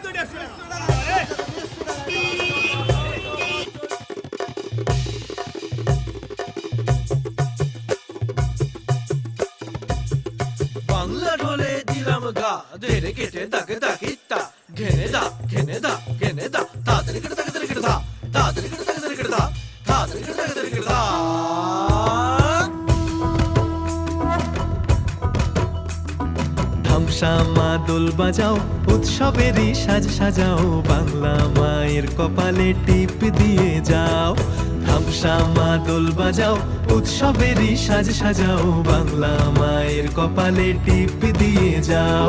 তো আরে বাংলা ঢোলে দিলাম গা ধেরে কেটে তাকে দাকিত্তা ধ্বংসা মা দোল বাজাও, উৎসবেরই সাজ সাজাও, বাংলা মায়ের কপালে টিপ দিয়ে যাও। ধ্বংসা মা দোল বাজাও, উৎসবেরই সাজ সাজাও, বাংলা মায়ের কপালে টিপ দিয়ে যাও।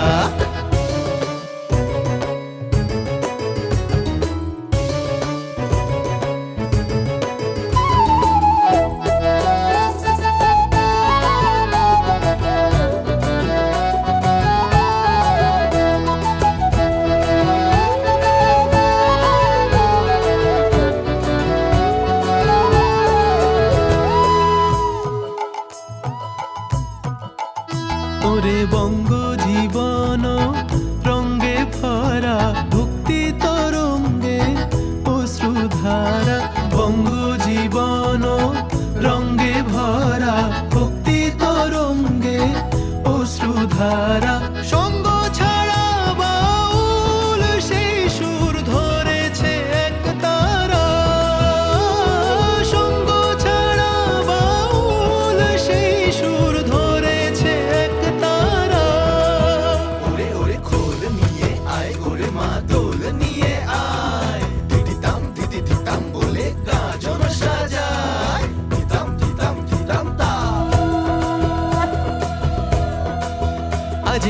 বঙ্গ জীবন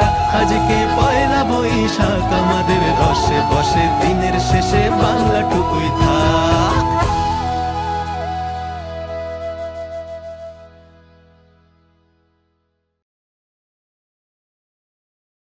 বৈশাখ আজকে পয়লা বৈশাখ আমাদের রসে বসে দিনের শেষে